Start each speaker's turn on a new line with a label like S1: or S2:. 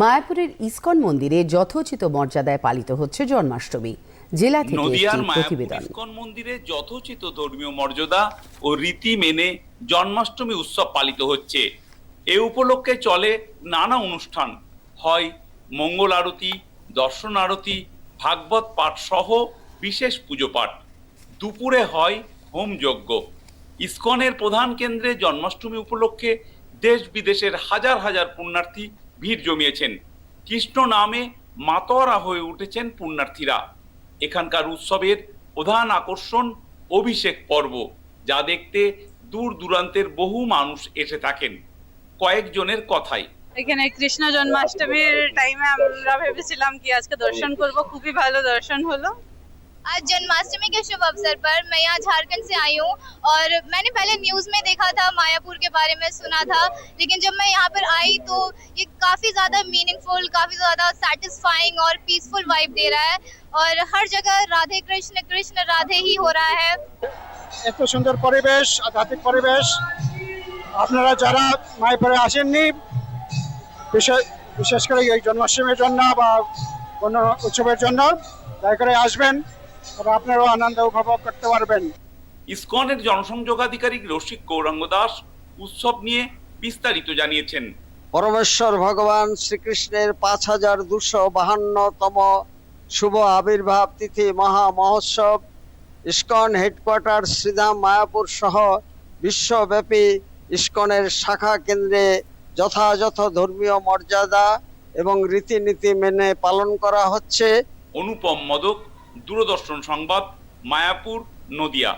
S1: মায়াপুরের ইসকন মন্দিরে যথোচিত মর্যাদায় পালিত হচ্ছে জন্মাষ্টমী। জেলা থেকে
S2: নদিয়ার
S1: একটি
S2: মায়াপুর
S1: প্রতিবেদন।
S2: ইস্কন মন্দিরে যথোচিত ধর্মীয় মর্যাদা ও রীতি মেনে জন্মাষ্টমী উৎসব পালিত হচ্ছে। এ উপলক্ষে চলে নানা অনুষ্ঠান। হয় মঙ্গল আরতি দর্শন আরতি ভাগবত পাঠ সহ বিশেষ পুজো পাঠ। দুপুরে হয় হোম যজ্ঞ। ইসকনের প্রধান কেন্দ্রে জন্মাষ্টমী উপলক্ষে দেশ বিদেশের হাজার হাজার পুণ্যার্থী ভিড় জমিয়েছেন। কৃষ্ণ নামে মাতোয়ারা হয়ে উঠেছেন পুণ্যার্থীরা। এখানকার উৎসবের প্রধান আকর্ষণ অভিষেক পর্ব, যা দেখতে দূর দূরান্তের বহু মানুষ এসে থাকেন। কয়েকজনের কথাই।
S3: এখানে কৃষ্ণ জন্মাষ্টমীর টাইমে আমরা ভেবেছিলাম কি আজকে দর্শন করব, খুবই ভালো দর্শন হলো।
S4: आज जन्माष्टमी के शुभ अवसर पर मैं यहाँ झारखंड से आई हूँ और मैंने पहले न्यूज़ में देखा था मायापुर के बारे में सुना था लेकिन जब मैं यहाँ पर आई तो ये काफ़ी ज़्यादा मीनिंगफुल काफ़ी ज़्यादा सेटिस्फाइंग और पीसफुल वाइब दे रहा है और हर जगह राधे कृष्ण कृष्ण राधे ही हो रहा है
S5: এত সুন্দর পরিবেশ আধ্যাত্মিক পরিবেশ আপনারা যারা মায়াপুরে আসেননি বিশেষ বিশেষ করে এই জন্মাষ্টমীর জন্য বা কোনো উৎসবের জন্য দয়া করে আসবেন তবে আপনারাও আনন্দ উপভোগ করতে পারবেন।
S2: ইসকনের জনসংযোগ আধিকারিক রসিক গৌরাঙ্গ দাস উৎসব নিয়ে বিস্তারিত জানিয়েছেন।
S6: পরমেশ্বর ভগবান শ্রীকৃষ্ণের পাঁচ হাজার দুশো বাহান্নতম শুভ আবির্ভাব তিথি মহা মহোৎসব ইস্কন হেডকোয়ার্টার শ্রীধাম মায়াপুর সহ বিশ্বব্যাপী ইস্কনের শাখা কেন্দ্রে যথাযথ ধর্মীয় মর্যাদা এবং রীতিনীতি মেনে পালন করা হচ্ছে।
S2: অনুপম মদক দূরদর্শন সংবাদ মায়াপুর নদিয়া।